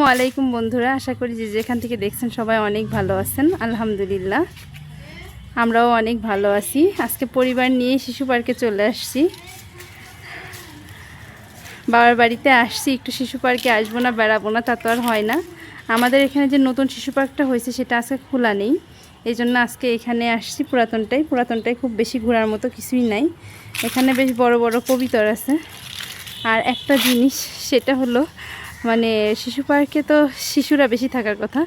আসসালামু আলাইকুম বন্ধুরা, আশা করি যে যেখান থেকে দেখছেন সবাই অনেক ভালো আছেন, আলহামদুলিল্লাহ। আমরাও অনেক ভালো আছি। আজকে পরিবার নিয়ে শিশু পার্কে চলে আসছি। বাবার বাড়িতে আসছি, একটু শিশু পার্কে আসব না, বেড়াবো না, তা তো আর হয় না। আমাদের এখানে যে নতুন শিশু পার্কটা হয়েছে, সেটা আজকে খোলা নেই। এই জন্য আজকে এখানে আসছি পুরাতনটাই। পুরাতনটাই খুব বেশি ঘোরার মতো কিছুই নাই। এখানে বেশ বড় বড় কবিতর আছে। আর একটা জিনিস, সেটা হলো মানে শিশু পার্কে তো শিশুরা বেশি থাকার কথা।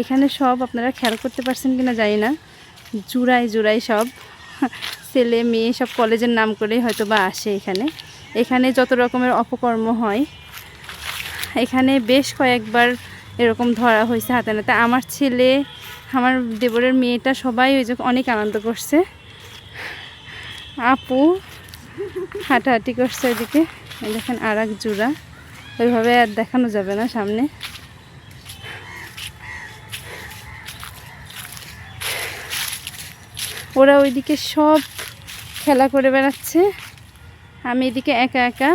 এখানে সব আপনারা খেয়াল করতে পারছেন কিনা জানি না। জুড়াই জুড়াই সব ছেলে, মেয়ে সব কলেজের নাম করেই হয়তো বা আসে এখানে। এখানে যত রকমের অপকর্ম হয়, এখানে বেশ কয়েকবার এরকম ধরা হয়েছে হাতে নাতে। আমার ছেলে, আমার দেবরের মেয়েটা সবাই ওই যে অনেক আনন্দ করছে। আপু হাঁটাহাঁটি করছে ওইদিকে। দেখেন আর এক জোড়া। ওইভাবে আর দেখানো যাবে না সামনে। ওরা ওইদিকে সব খেলা করে বেড়াচ্ছে। আমি এদিকে একা একা।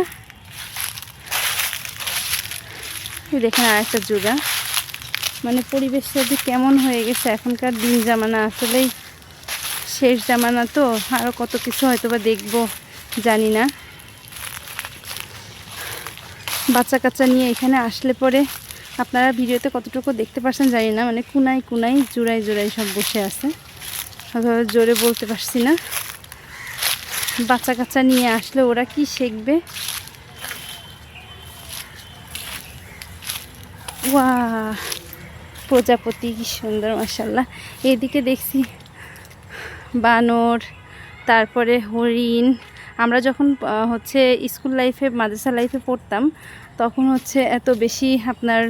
দেখেন আর একটা জোড়া মানে পরিবেশটা যে কেমন হয়ে গেছে, এখনকার দিন জামানা আসলেই শেষ জামানা তো। আরও কত কিছু হয়তো বা দেখব, জানি না। বাচ্চা কাচ্চা নিয়ে এখানে আসলে পরে আপনারা ভিডিওতে কতটুকু দেখতে পারছেন জানি না মানে কুনাই কুনাই জোড়াই জোড়াই সব বসে আছে। হয়তো জোরে বলতে পারছি না। বাচ্চা কাচ্চা নিয়ে আসলে ওরা কি শিখবে? ওয়া প্রজাপতি কি সুন্দর মাসাল্লাহ এদিকে দেখছি বানর, তারপরে হরিণ আমরা যখন হচ্ছে স্কুল লাইফে মাদ্রাসা লাইফে পড়তাম তখন হচ্ছে এত বেশি আপনার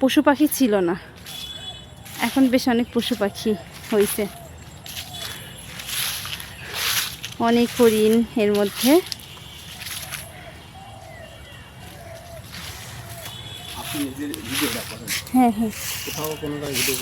পশু পাখি ছিল না। এখন বেশ অনেক পশু পাখি হয়েছে। অনেক হরিণ এর মধ্যে। হ্যাঁ হ্যাঁ। কোথাও কোনো ভিডিও